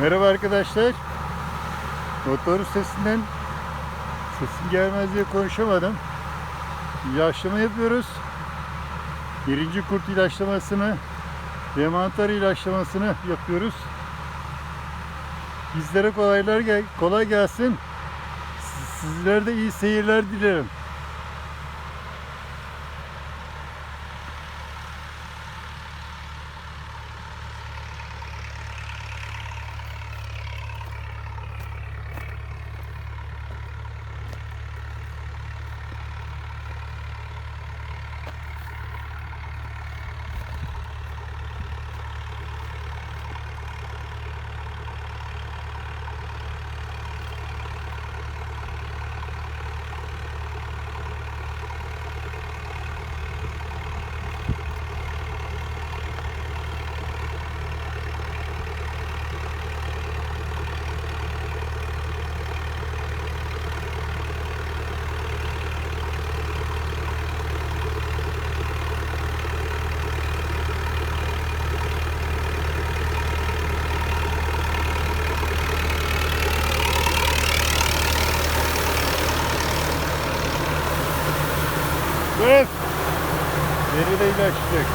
Merhaba arkadaşlar. Motor sesinden sesim gelmez diye konuşamadım. İlaçlama yapıyoruz. Birinci kurt ilaçlamasını ve mantar ilaçlamasını yapıyoruz. Bizlere kolaylar gel kolay gelsin. Siz- Sizlere de iyi seyirler dilerim. Evet. Nerede ilaçlayacak?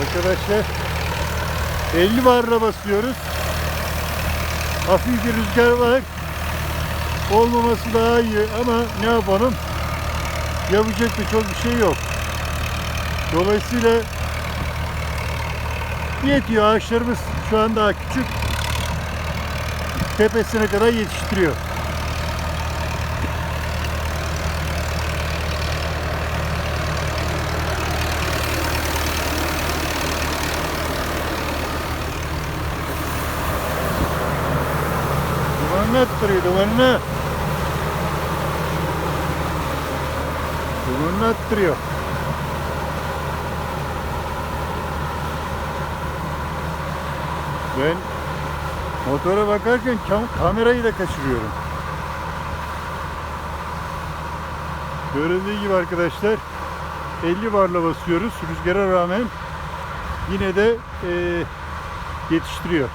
Arkadaşlar 50 barla basıyoruz. Hafif bir rüzgar var. Olmaması daha iyi ama ne yapalım? Yapacak da çok bir şey yok. Dolayısıyla yetiyor. Ağaçlarımız şu an daha küçük. Tepesine kadar yetiştiriyor. Dumanını attırıyor, dumanını. Dumanını attırıyor. Ben motora bakarken kam- kamerayı da kaçırıyorum. Görüldüğü gibi arkadaşlar 50 barla basıyoruz rüzgara rağmen yine de eee, yetiştiriyor.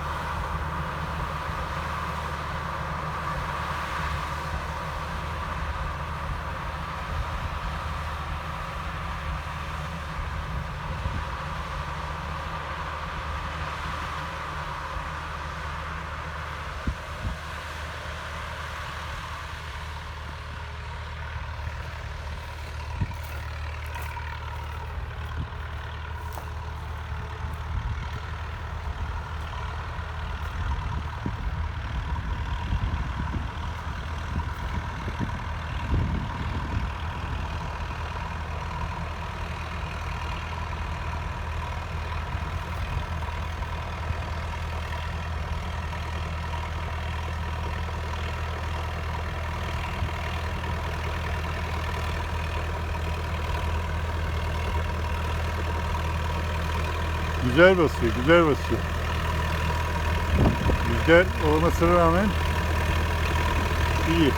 Güzel basıyor, güzel basıyor. Rüzgar olmasına rağmen iyi.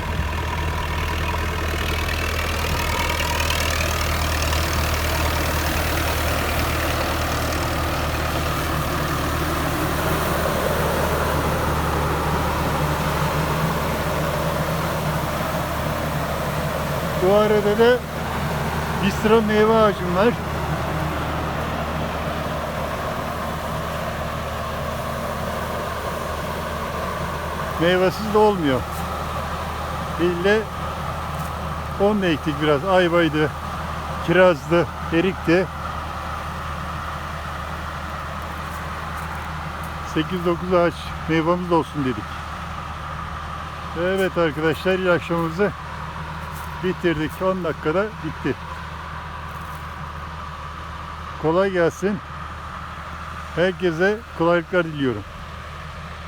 Bu arada da bir sıra meyve ağacım var. Meyvesiz de olmuyor. İlle onu da ektik biraz. Ayvaydı, kirazdı, erikti. 8-9 ağaç meyvemiz de olsun dedik. Evet arkadaşlar ilaçlamamızı bitirdik. 10 dakikada bitti. Kolay gelsin. Herkese kolaylıklar diliyorum.